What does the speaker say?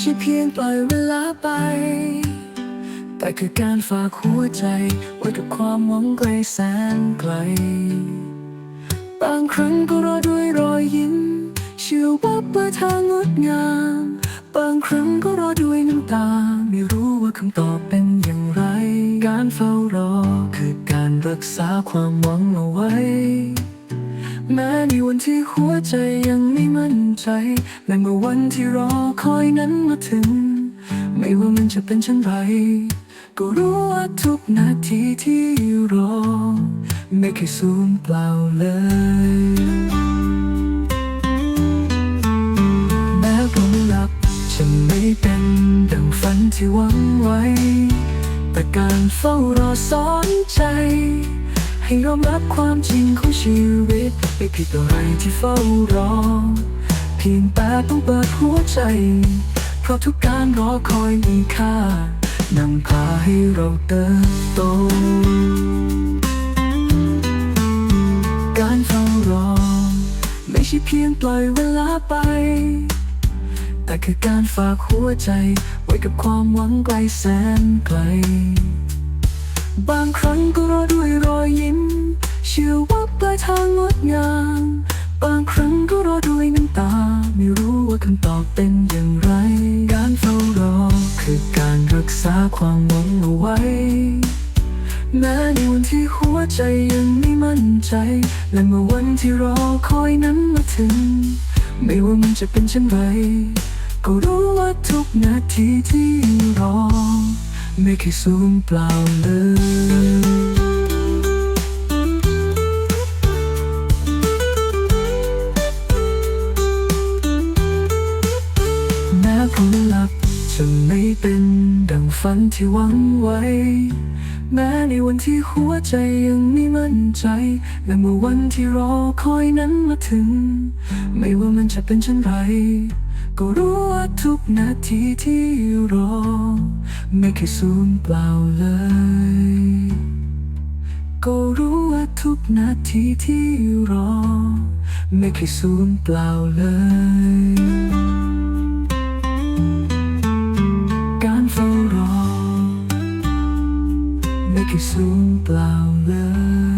ใช่เพียงปล่อยเวลาไป แต่คือการฝากหัวใจ ไว้กับความหวังไกลแสนไกล บางครั้งก็รอด้วยรอยยิ้ม เชื่อว่าปลายทางงดงาม บางครั้งก็รอด้วยน้ำตา ไม่รู้ว่าคำตอบเป็นอย่างไร การเฝ้ารอคือการรักษาความหวังเอาไว้ แม้ในวันที่หัวใจยังไม่มั่นใจและเมื่อวันที่รอคอยนั้นมาถึง ไม่ว่ามันจะเป็นเช่นไร ก็รู้ว่าทุกนาทีที่รอ ไม่เคยสูญเปล่าเลยแม้ผมหลับจะไม่เป็นดังฝันที่หวังไว้ แต่การเฝ้ารอสอนใจ ให้ยอมรับความจริงของชีวิต ผิดอะไรที่เฝ้ารอ เพียงแต่ต้องเปิดหัวใจ เพราะทุกการรอคอยมีค่านำพาให้เราเติบโต การเฝ้ารอ ไม่ใช่เพียงปล่อยเวลาไป แต่คือการฝากหัวใจ ไว้กับความหวังไกลแสนไกล บางครั้งก็รอด้วยรอยยิ้ม เชื่อว่า ปลายทางงดงามบางครั้งก็รอด้วยน้ำตา ไม่รู้ว่าคำตอบเป็นอย่างไร การเฝ้ารอคือการรักษาความหวังเอาไว้ แม้ในวันที่หัวใจยังไม่มั่นใจ และเมื่อวันที่รอคอยนั้นมาถึง ไม่ว่ามันจะเป็นเช่นไรก็รู้ว่าทุกนาทีที่รอ ไม่เคยสูญเปล่าเลย ผลลัพธ์จะไม่เป็นดังฝันที่หวังไว้ แม้ในวันที่หัวใจยังไม่มั่นใจ และเมื่อวันที่รอคอยนั้นมาถึง ไม่ว่ามันจะเป็นเช่นไร ก็รู้ว่าทุกนาทีที่รอ ไม่เคยสูญเปล่าเลย ก็รู้ว่าทุกนาทีที่รอ ไม่เคยสูญเปล่าเลย que sumpla o.